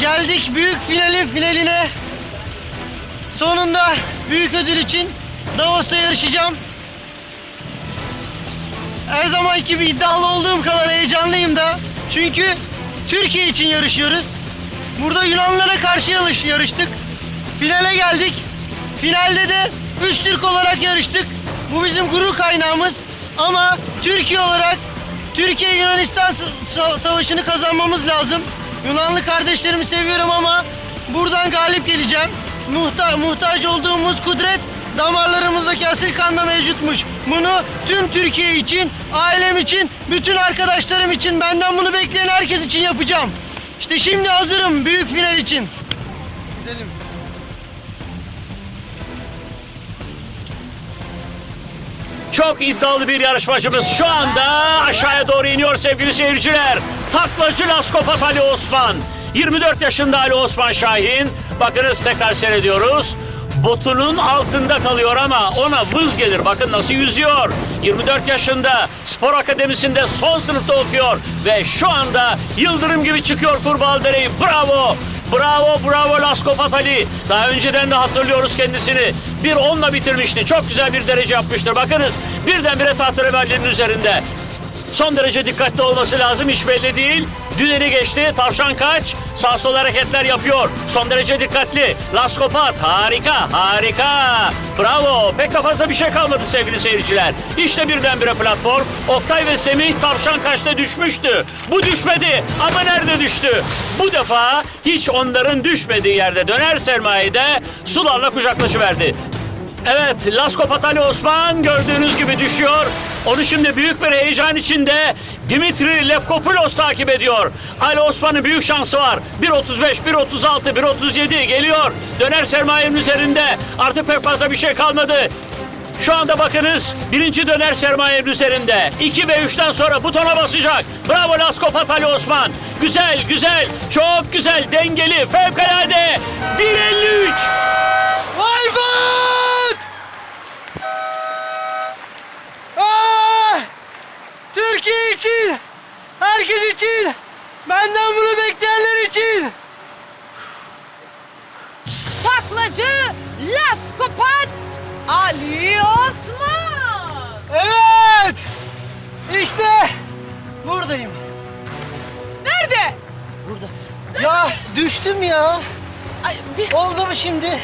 Geldik büyük finalin finaline. Sonunda büyük ödül için Davos'ta yarışacağım. Her zamanki gibi iddialı olduğum kadar heyecanlıyım da. Çünkü Türkiye için yarışıyoruz. Burada Yunanlara karşı yarış, yarıştık. Finale geldik. Finalde de 3 Türk olarak yarıştık. Bu bizim gurur kaynağımız. Ama Türkiye olarak Türkiye Yunanistan sa- sa- savaşını kazanmamız lazım. Yunanlı kardeşlerimi seviyorum ama buradan galip geleceğim. Muhta muhtaç olduğumuz kudret damarlarımızdaki asil kanda mevcutmuş. Bunu tüm Türkiye için, ailem için, bütün arkadaşlarım için, benden bunu bekleyen herkes için yapacağım. İşte şimdi hazırım büyük final için. Gidelim. Çok iddialı bir yarışmacımız şu anda aşağıya doğru iniyor sevgili seyirciler. Taklacı Laskopat Ali Osman. 24 yaşında Ali Osman Şahin. Bakınız tekrar seyrediyoruz. Botunun altında kalıyor ama ona vız gelir. Bakın nasıl yüzüyor. 24 yaşında spor akademisinde son sınıfta okuyor. Ve şu anda yıldırım gibi çıkıyor Kurbağalıdere'yi. Bravo! Bravo bravo Laskopat Ali. Daha önceden de hatırlıyoruz kendisini. Bir onla bitirmişti. Çok güzel bir derece yapmıştır. Bakınız birdenbire tahterevallerin üzerinde. Son derece dikkatli olması lazım. Hiç belli değil. Düneni geçti. Tavşan kaç. Sağ sol hareketler yapıyor. Son derece dikkatli. Laskopat harika harika. Bravo. Pek de fazla bir şey kalmadı sevgili seyirciler. İşte birdenbire platform. Oktay ve Semih tavşan kaçta düşmüştü. Bu düşmedi. Ama nerede düştü? Bu defa hiç onların düşmediği yerde döner sermayede sularla kucaklaşıverdi. Evet, Laskopat Ali Osman gördüğünüz gibi düşüyor. Onu şimdi büyük bir heyecan içinde Dimitri Lefkopoulos takip ediyor. Ali Osman'ın büyük şansı var. 1.35, 1.36, 1.37 geliyor. Döner sermayenin üzerinde. Artık pek fazla bir şey kalmadı. Şu anda bakınız birinci döner sermayenin üzerinde. 2 ve 3'ten sonra butona basacak. Bravo Laskopat Ali Osman. Güzel güzel çok güzel dengeli fevkalade 1.53. Ayvaz! Ah! Türkiye için, herkes için, benden bunu bekleyenler için. Taklacı Laskopat Ali Osman. Evet! İşte buradayım. Nerede? Burada. Ya düştüm ya. Ay, bir, Oldu mu şimdi?